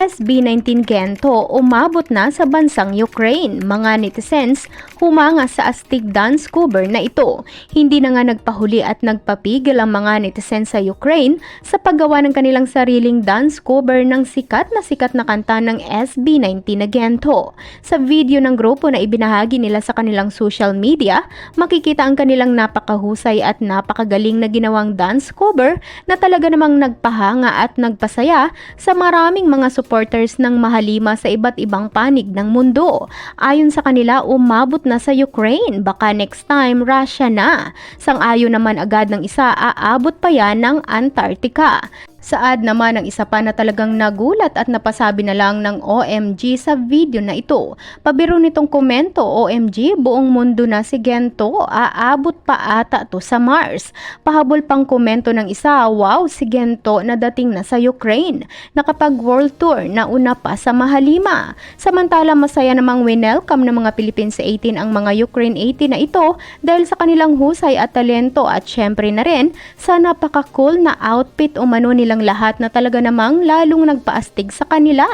SB-19 Gento umabot na sa bansang Ukraine. Mga netizens humanga sa astig dance cover na ito. Hindi na nga nagpahuli at nagpapigil ang mga netizens sa Ukraine sa paggawa ng kanilang sariling dance cover ng sikat na sikat na kanta ng SB-19 na Gento. Sa video ng grupo na ibinahagi nila sa kanilang social media, makikita ang kanilang napakahusay at napakagaling na ginawang dance cover na talaga namang nagpahanga at nagpasaya sa maraming mga supporters ng Mahalima sa iba't ibang panig ng mundo. Ayon sa kanila, umabot na sa Ukraine. Baka next time, Russia na. Sang-ayon naman agad ng isa, aabot pa yan ng Antarctica. Saad naman ang isa pa na talagang nagulat at napasabi na lang ng OMG sa video na ito. Pabiro nitong komento, OMG, buong mundo na si Gento, aabot pa ata to sa Mars. Pahabol pang komento ng isa, wow, si Gento na dating na sa Ukraine. Nakapag world tour na una pa sa Mahalima. Samantala masaya namang winelcome ng mga Philippines 18 ang mga Ukraine 18 na ito dahil sa kanilang husay at talento at syempre na rin sa napaka-cool na outfit umano nilang lahat na talaga namang lalong nagpaastig sa kanila.